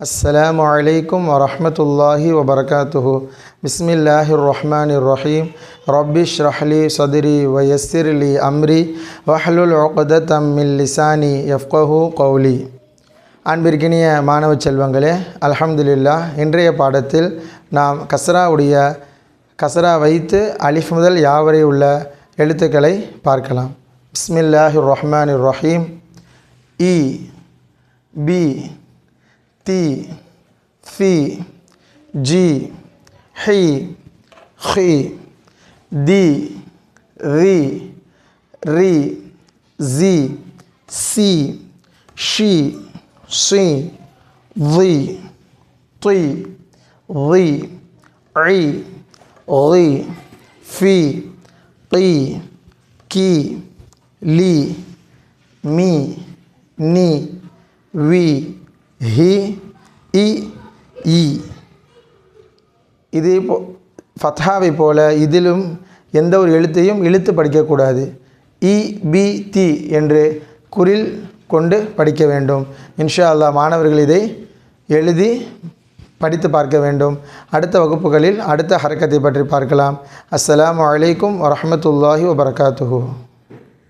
السلام عليكم ورحمة الله وبركاته بسم الله الرحمن الرحيم رب اشرح لي صدري ويسر لي أمري واحلل عقدة من لساني يفقه قولي அன்பிற்கினிய மாணவ செல்வங்களே அல்ஹம்துலில்லா இன்றைய பாடத்தில் நாம் கஸ்ராவுடைய கஸ்ரா வைத்து அலிஃப் முதல் யாவரை உள்ள எழுத்துக்களை பார்க்கலாம் பிஸ்மில்லாஹிர் ரஹ்மானிர் ரஹீம் இ பி pi, fi, di, ri, ri, di, ri, ri, zi, si, xi, xi, li, ti, li, ri, li, fi, qi, ki, li, mi, ni, wi, ri, இ இதே போ ஃபத்ஹாவை போல இதிலும் எந்த ஒரு எழுத்தையும் இழுத்து படிக்கக்கூடாது இ பி தி என்று குரில் கொண்டு படிக்க வேண்டும் இன்ஷா அல்லாஹ் மாணவர்கள் இதை எழுதி படித்து பார்க்க வேண்டும் அடுத்த வகுப்புகளில் அடுத்த ஹரக்கத்தை பற்றி பார்க்கலாம் அஸ்லாம் வலைக்கம் வரமத்துல்லாஹி வபர்காத்துஹூ